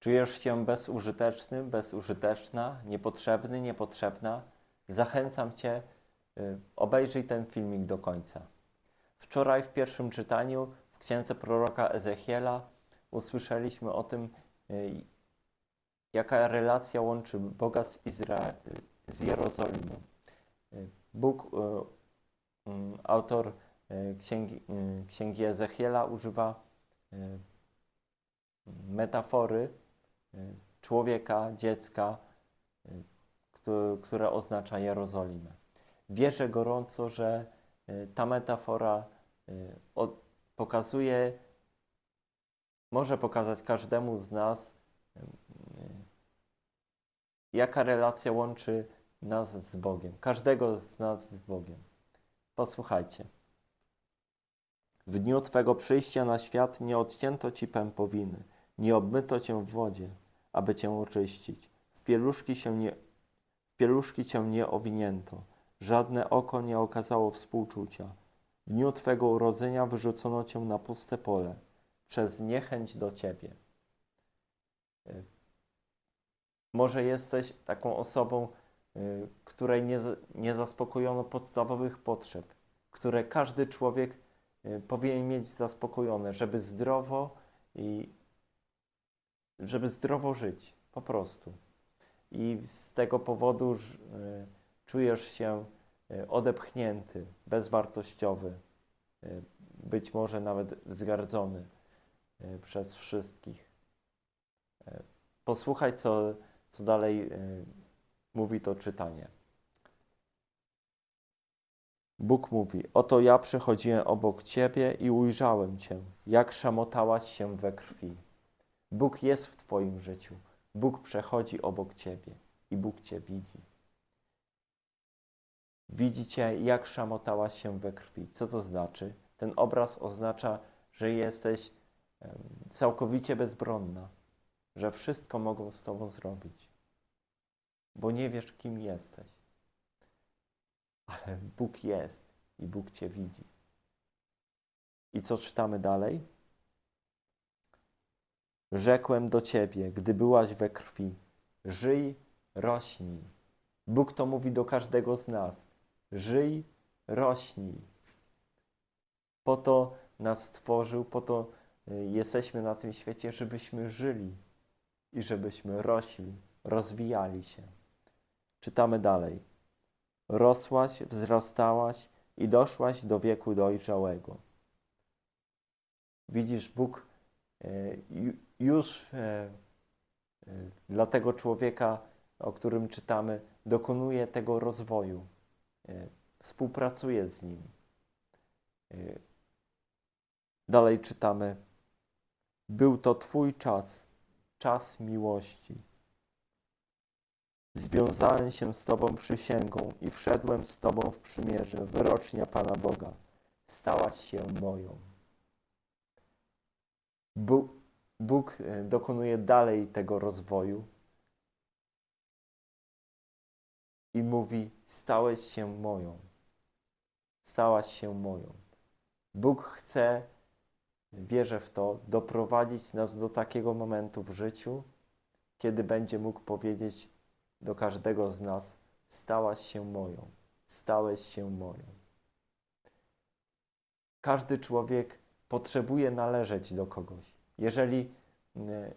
Czujesz się bezużyteczny, bezużyteczna, niepotrzebny, niepotrzebna? Zachęcam Cię, y, obejrzyj ten filmik do końca. Wczoraj w pierwszym czytaniu w księdze proroka Ezechiela usłyszeliśmy o tym, y, jaka relacja łączy Boga z, Izra- z Jerozolimą. Y, Bóg, mm, autor księgi, księgi Ezechiela, używa metafory człowieka, dziecka, y, któ- które oznacza Jerozolimę. Wierzę gorąco, że y, ta metafora y, pokazuje, może pokazać każdemu z nas, y, jaka relacja łączy nas z Bogiem, każdego z nas z Bogiem. Posłuchajcie. W dniu Twego przyjścia na świat nie odcięto Ci pępowiny, nie obmyto Cię w wodzie, aby Cię oczyścić. W pieluszki, się nie, w pieluszki Cię nie owinięto, żadne oko nie okazało współczucia. W dniu Twego urodzenia wyrzucono Cię na puste pole, przez niechęć do Ciebie. Y, Może jesteś taką osobą, y, której nie, nie zaspokojono podstawowych potrzeb, które każdy człowiek y, powinien mieć zaspokojone, żeby zdrowo i żeby zdrowo żyć, po prostu. I z tego powodu y, czujesz się y, odepchnięty, bezwartościowy, y, być może nawet wzgardzony przez wszystkich. Posłuchaj, co, co dalej mówi to czytanie. Bóg mówi: Oto ja przechodziłem obok ciebie i ujrzałem cię, jak szamotałaś się we krwi. Bóg jest w twoim życiu. Bóg przechodzi obok ciebie i Bóg cię widzi. Widzi cię, jak szamotałaś się we krwi. Co to znaczy? Ten obraz oznacza, że jesteś całkowicie bezbronna, że wszystko mogą z tobą zrobić, bo nie wiesz, kim jesteś ale Bóg jest i Bóg Cię widzi. I co czytamy dalej? Rzekłem do Ciebie, gdy byłaś we krwi, żyj, rośnij. Bóg to mówi do każdego z nas. Żyj, rośnij. Po to nas stworzył, po to y, jesteśmy na tym świecie, żebyśmy żyli i żebyśmy rośli, rozwijali się. Czytamy dalej rosłaś, wzrastałaś i doszłaś do wieku dojrzałego. Widzisz, Bóg już e, e, dla tego człowieka, o którym czytamy, dokonuje tego rozwoju, e, współpracuje z nim. E, Dalej czytamy: Był to Twój czas, czas miłości. Związałem się z Tobą przysięgą i wszedłem z Tobą w przymierze, wyrocznia Pana Boga. Stałaś się moją. Bóg, e, dokonuje dalej tego rozwoju i mówi: Stałeś się moją. Stałaś się moją. Bóg chce, wierzę w to, doprowadzić nas do takiego momentu w życiu, kiedy będzie mógł powiedzieć: do każdego z nas: Stałaś się moją, stałeś się moją. Każdy człowiek potrzebuje należeć do kogoś. Jeżeli mm,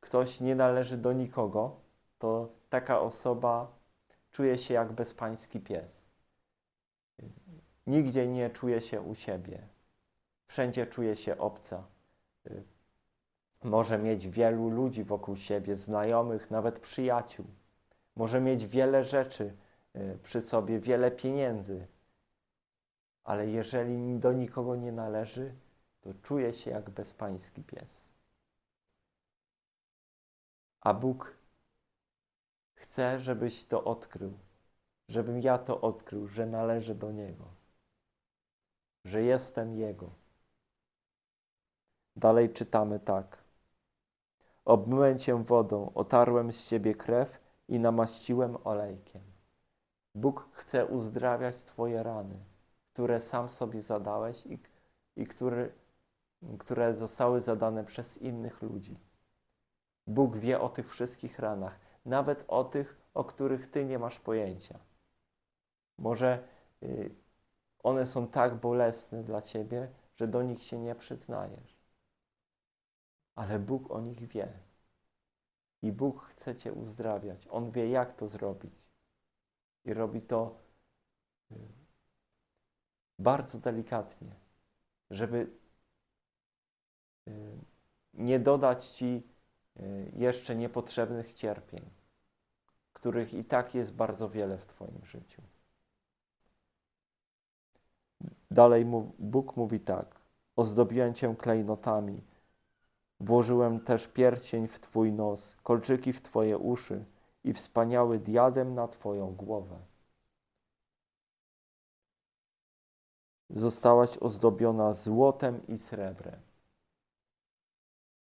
ktoś nie należy do nikogo, to taka osoba czuje się jak bezpański pies. Nigdzie nie czuje się u siebie. Wszędzie czuje się obca. Y, Może mieć wielu ludzi wokół siebie, znajomych, nawet przyjaciół może mieć wiele rzeczy y, przy sobie, wiele pieniędzy, ale jeżeli do nikogo nie należy, to czuje się jak bezpański pies. A Bóg chce, żebyś to odkrył, żebym ja to odkrył, że należę do Niego, że jestem Jego. Dalej czytamy tak. Obmyłem cię wodą, otarłem z ciebie krew i namaściłem olejkiem. Bóg chce uzdrawiać Twoje rany, które sam sobie zadałeś i, i który, które zostały zadane przez innych ludzi. Bóg wie o tych wszystkich ranach, nawet o tych, o których Ty nie masz pojęcia. Może y, one są tak bolesne dla Ciebie, że do nich się nie przyznajesz. Ale Bóg o nich wie. I Bóg chce Cię uzdrawiać. On wie, jak to zrobić. I robi to y, bardzo delikatnie, żeby nie dodać Ci y, jeszcze niepotrzebnych cierpień, których i tak jest bardzo wiele w Twoim życiu. Dalej Bóg mówi tak: Ozdobiłem Cię klejnotami, włożyłem też pierścień w Twój nos, kolczyki w Twoje uszy i wspaniały diadem na Twoją głowę. Zostałaś ozdobiona złotem i srebrem.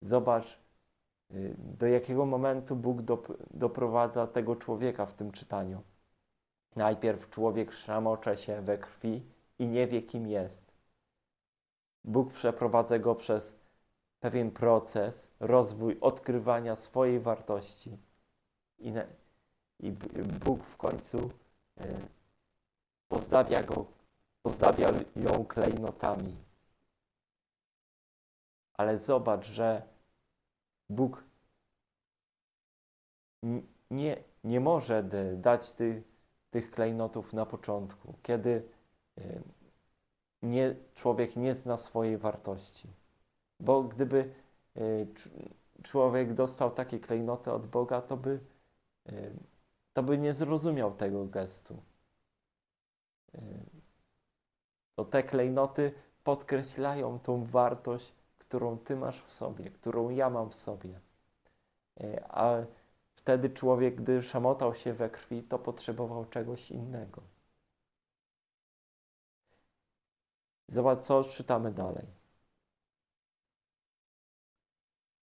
Zobacz, y, do jakiego momentu Bóg dop- doprowadza tego człowieka w tym czytaniu. Najpierw człowiek szramocze się we krwi i nie wie, kim jest. Bóg przeprowadza go przez pewien proces, rozwój odkrywania swojej wartości. I, i Bóg w końcu y, go, ozdabia ją klejnotami. Ale zobacz, że Bóg nie, nie może dać ty, tych klejnotów na początku, kiedy y, nie, człowiek nie zna swojej wartości. Bo gdyby y, cz- człowiek dostał takie klejnoty od Boga, to by, y, to by nie zrozumiał tego gestu. To te klejnoty podkreślają tą wartość, którą ty masz w sobie, którą ja mam w sobie. Y, A wtedy człowiek, gdy szamotał się we krwi, to potrzebował czegoś innego. Zobacz, co czytamy dalej.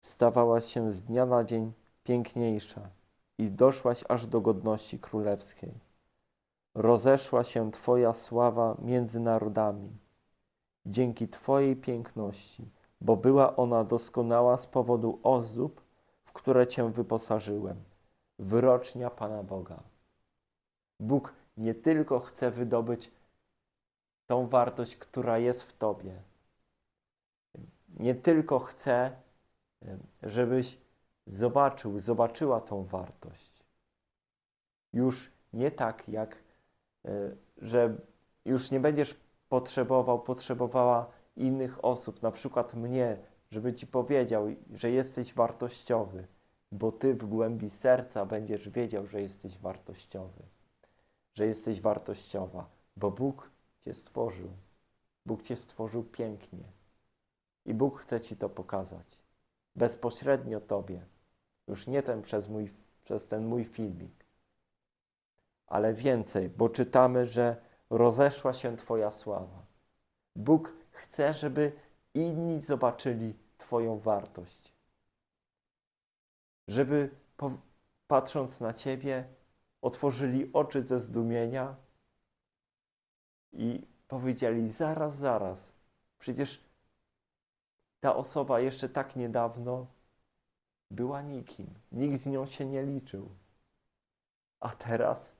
Stawałaś się z dnia na dzień piękniejsza i doszłaś aż do godności królewskiej. Rozeszła się Twoja sława między narodami, dzięki Twojej piękności, bo była ona doskonała z powodu ozdób, w które Cię wyposażyłem. Wyrocznia Pana Boga. Bóg nie tylko chce wydobyć tą wartość, która jest w Tobie. Nie tylko chce, żebyś zobaczył, zobaczyła tą wartość. Już nie tak, jak, e, że już nie będziesz potrzebował, potrzebowała innych osób, na przykład mnie, żeby Ci powiedział, że jesteś wartościowy, bo Ty w głębi serca będziesz wiedział, że jesteś wartościowy, że jesteś wartościowa, bo Bóg Cię stworzył. Bóg Cię stworzył pięknie. I Bóg chce Ci to pokazać. Bezpośrednio Tobie. Już nie ten przez, mój, przez ten mój filmik. Ale więcej, bo czytamy, że rozeszła się Twoja sława. Bóg chce, żeby inni zobaczyli Twoją wartość. Żeby patrząc na Ciebie, otworzyli oczy ze zdumienia i powiedzieli: Zaraz, zaraz, przecież ta osoba jeszcze tak niedawno była nikim, nikt z nią się nie liczył. A teraz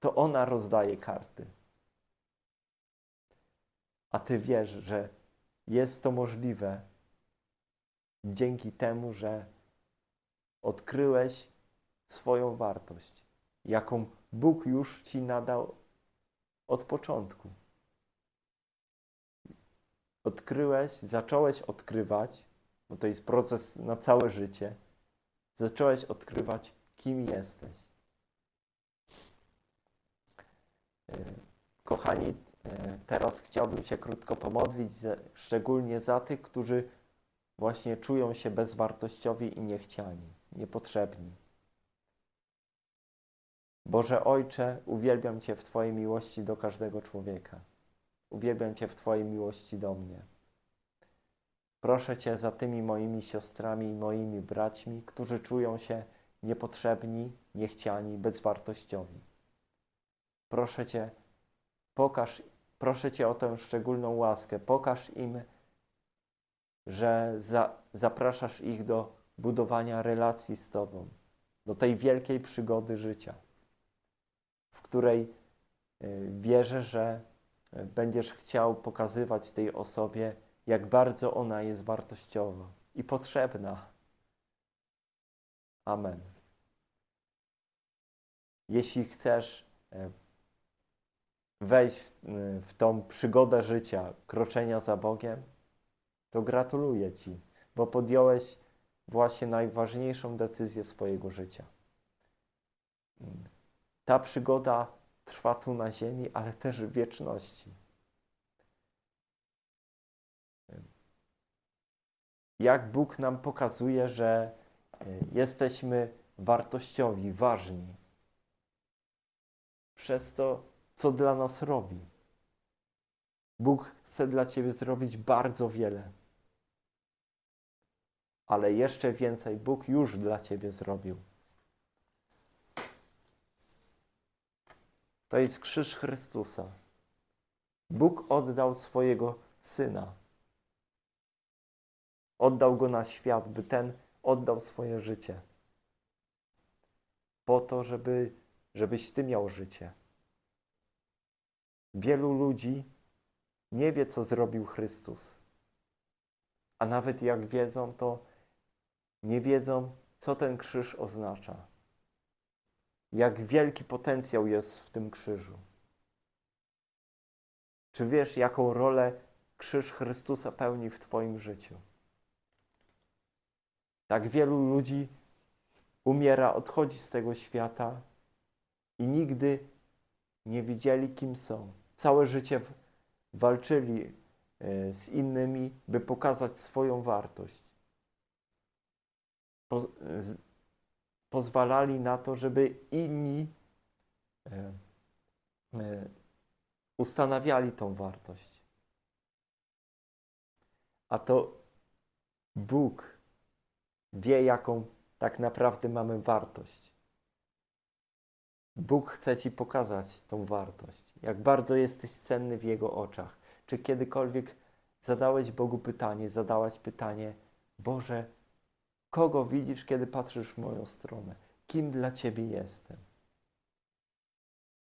to ona rozdaje karty. A ty wiesz, że jest to możliwe dzięki temu, że odkryłeś swoją wartość, jaką Bóg już ci nadał od początku. Odkryłeś, zacząłeś odkrywać, bo to jest proces na całe życie, zacząłeś odkrywać, kim jesteś. E, Kochani, teraz chciałbym się krótko pomodlić, szczególnie za tych, którzy właśnie czują się bezwartościowi i niechciani, niepotrzebni. Boże Ojcze, uwielbiam Cię w Twojej miłości do każdego człowieka. Uwielbiam Cię w Twojej miłości do mnie. Proszę Cię za tymi moimi siostrami i moimi braćmi, którzy czują się niepotrzebni, niechciani, bezwartościowi. Proszę Cię, pokaż, proszę Cię o tę szczególną łaskę. Pokaż im, że za, zapraszasz ich do budowania relacji z Tobą, do tej wielkiej przygody życia, w której y, wierzę, że y, będziesz chciał pokazywać tej osobie, jak bardzo ona jest wartościowa i potrzebna. Amen. Jeśli chcesz e, wejść w, y, w tą przygodę życia, kroczenia za Bogiem, to gratuluję Ci, bo podjąłeś właśnie najważniejszą decyzję swojego życia. Ta przygoda trwa tu na ziemi, ale też w wieczności. Jak Bóg nam pokazuje, że y, jesteśmy wartościowi, ważni przez to, co dla nas robi. Bóg chce dla Ciebie zrobić bardzo wiele. Ale jeszcze więcej Bóg już dla Ciebie zrobił. To jest krzyż Chrystusa. Bóg oddał swojego Syna. Oddał Go na świat, by Ten oddał swoje życie. Po to, żeby, żebyś Ty miał życie. Wielu ludzi nie wie, co zrobił Chrystus. A nawet jak wiedzą, to nie wiedzą, co ten krzyż oznacza. Jak wielki potencjał jest w tym krzyżu. Czy wiesz, jaką rolę krzyż Chrystusa pełni w Twoim życiu? Tak wielu ludzi umiera, odchodzi z tego świata i nigdy nie wiedzieli, kim są. Całe życie walczyli e, z innymi, by pokazać swoją wartość. Pozwalali na to, żeby inni e, e, ustanawiali tą wartość. A to Bóg wie, jaką tak naprawdę mamy wartość. Bóg chce Ci pokazać tą wartość, jak bardzo jesteś cenny w Jego oczach. Czy kiedykolwiek zadałeś Bogu pytanie, zadałaś pytanie, Boże, kogo widzisz, kiedy patrzysz w moją stronę? Kim dla Ciebie jestem?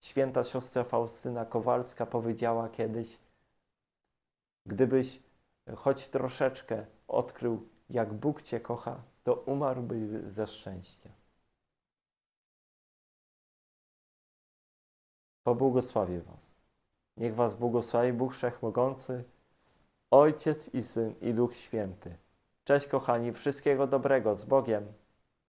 Święta siostra Faustyna Kowalska powiedziała kiedyś, gdybyś choć troszeczkę odkrył, jak Bóg Cię kocha, to umarłbyś ze szczęścia. Pobłogosławię Was. Niech Was błogosławi Bóg Wszechmogący, Ojciec i Syn i Duch Święty. Cześć kochani, wszystkiego dobrego z Bogiem.